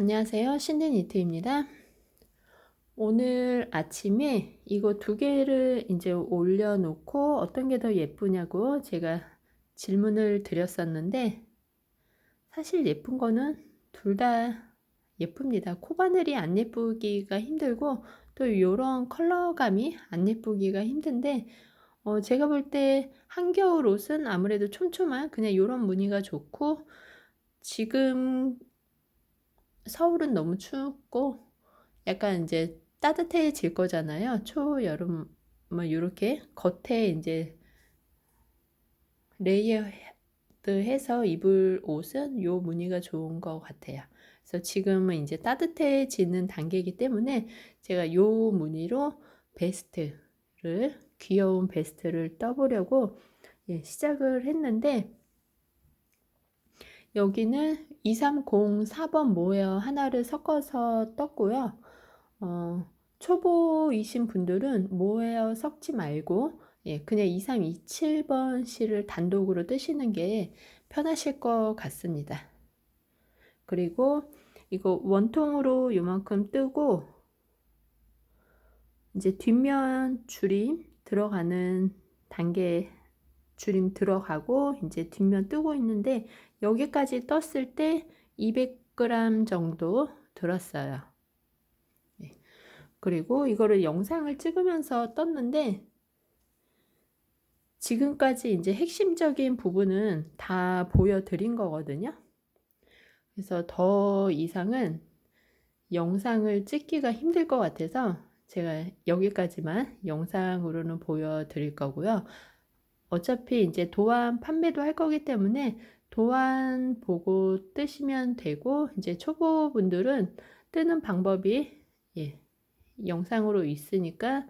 안녕하세요. 신데니트입니다. 오늘 아침에 이거 두 개를 이제 올려놓고 어떤 게 더 예쁘냐고 제가 질문을 드렸었는데 사실 예쁜 거는 둘 다 예쁩니다. 코바늘이 안 예쁘기가 힘들고 또 이런 컬러감이 안 예쁘기가 힘든데 어 제가 볼 때 한겨울 옷은 아무래도 촘촘한 그냥 이런 무늬가 좋고 지금 서울은 너무 춥고 약간 이제 따뜻해질 거잖아요. 초여름 뭐 요렇게 겉에 이제 레이어드 해서 입을 옷은 요 무늬가 좋은 것 같아요. 그래서 지금은 이제 따뜻해지는 단계이기 때문에 제가 요 무늬로 베스트를 귀여운 베스트를 떠보려고 예, 시작을 했는데 여기는 2304번 모헤어 하나를 섞어서 떴고요. 어, 초보이신 분들은 모헤어 섞지 말고 예, 그냥 2327번 실을 단독으로 뜨시는 게 편하실 것 같습니다. 그리고 이거 원통으로 요만큼 뜨고 이제 뒷면 줄임 들어가는 단계 줄임 들어가고 이제 뒷면 뜨고 있는데 여기까지 떴을 때 200g 정도 들었어요. 네. 그리고 이거를 영상을 찍으면서 떴는데 지금까지 이제 핵심적인 부분은 다 보여드린 거거든요. 그래서 더 이상은 영상을 찍기가 힘들 것 같아서 제가 여기까지만 영상으로는 보여드릴 거고요. 어차피 이제 도안 판매도 할 거기 때문에 도안 보고 뜨시면 되고 이제 초보분들은 뜨는 방법이 예, 영상으로 있으니까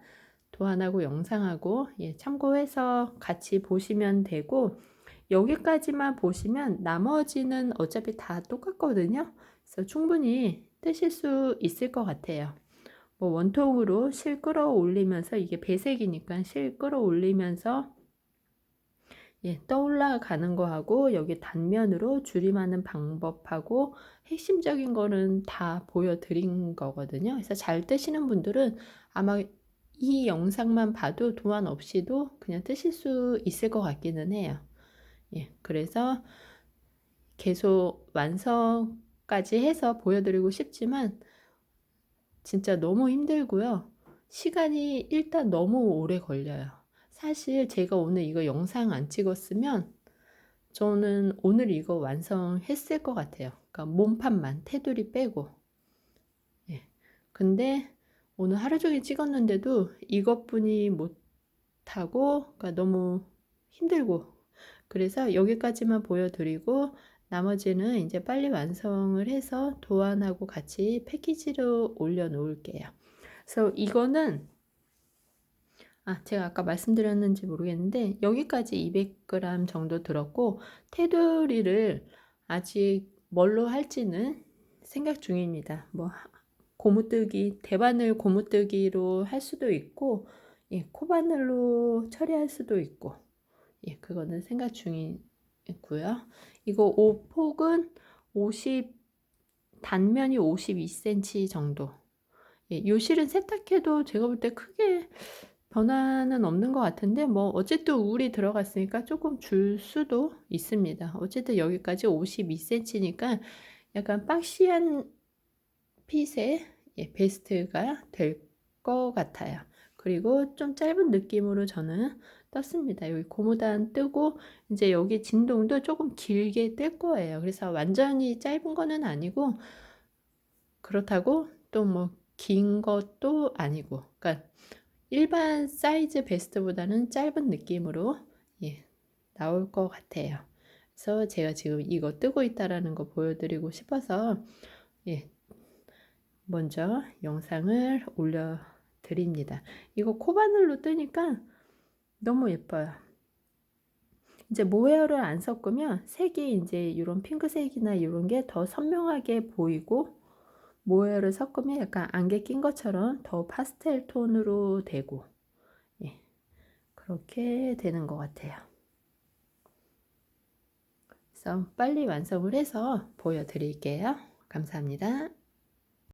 도안하고 영상하고 예, 참고해서 같이 보시면 되고 여기까지만 보시면 나머지는 어차피 다 똑같거든요. 그래서 충분히 뜨실 수 있을 것 같아요. 뭐 원통으로 실 끌어올리면서 이게 배색이니까 실 끌어올리면서 예, 떠올라 가는 거하고 여기 단면으로 줄임하는 방법하고 핵심적인 거는 다 보여드린 거거든요. 그래서 잘 뜨시는 분들은 아마 이 영상만 봐도 도안 없이도 그냥 뜨실 수 있을 것 같기는 해요. 예, 그래서 계속 완성까지 해서 보여드리고 싶지만 진짜 너무 힘들고요. 시간이 일단 너무 오래 걸려요. 사실 제가 오늘 이거 영상 안 찍었으면 저는 오늘 이거 완성했을 것 같아요. 그러니까 몸판만 테두리 빼고. 예. 근데 오늘 하루 종일 찍었는데도 이것뿐이 못하고 그러니까 너무 힘들고 그래서 여기까지만 보여드리고 나머지는 이제 빨리 완성을 해서 도안하고 같이 패키지로 올려 놓을게요. 그래서 이거는 아, 제가 아까 말씀드렸는지 모르겠는데 여기까지 200g 정도 들었고 테두리를 아직 뭘로 할지는 생각 중입니다. 뭐 고무뜨기, 대바늘 고무뜨기로 할 수도 있고 예, 코바늘로 처리할 수도 있고 예, 그거는 생각 중이고요. 이거 옷 폭은 50 단면이 52cm 정도. 예, 요 실은 세탁해도 제가 볼 때 크게 변화는 없는 것 같은데 뭐 어쨌든 울이 들어갔으니까 조금 줄 수도 있습니다. 어쨌든 여기까지 52cm니까 약간 박시한 핏의 예, 베스트가 될 것 같아요. 그리고 좀 짧은 느낌으로 저는 떴습니다. 여기 고무단 뜨고 이제 여기 진동도 조금 길게 뜰 거예요. 그래서 완전히 짧은 거는 아니고 그렇다고 또 뭐 긴 것도 아니고 그러니까 일반 사이즈 베스트보다는 짧은 느낌으로 예, 나올 것 같아요. 그래서 제가 지금 이거 뜨고 있다라는 거 보여드리고 싶어서 예, 먼저 영상을 올려드립니다. 이거 코바늘로 뜨니까 너무 예뻐요. 이제 모헤어를 안 섞으면 색이 이제 이런 핑크색이나 이런 게 더 선명하게 보이고 모헤어를 섞으면 약간 안개 낀 것처럼 더 파스텔 톤으로 되고 예, 그렇게 되는 것 같아요. 그래서 빨리 완성을 해서 보여드릴게요. 감사합니다.